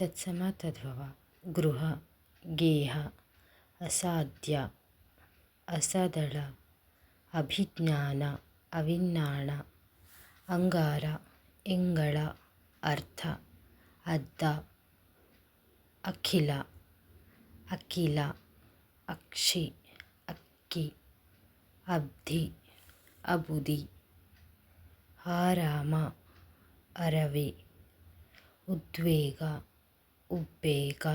ತತ್ಸಮ ತದ್ಭವ ಗೃಹ ಗೇಹ ಅಸಾಧ್ಯ ಅಸದಳ ಅಭಿಜ್ಞಾನ ಅವಿನ್ನಾಣ ಅಂಗಾರ ಇಂಗಳ ಅರ್ಥ ಅದ್ದ ಅಖಿಲ ಅಖಿಲ ಅಕ್ಷಿ ಅಕ್ಕಿ ಅಬ್ಧಿ ಅಬುದಿ ಆರಾಮ ಅರವೆ ಉದ್ವೇಗ ಉದ್ವೇಗ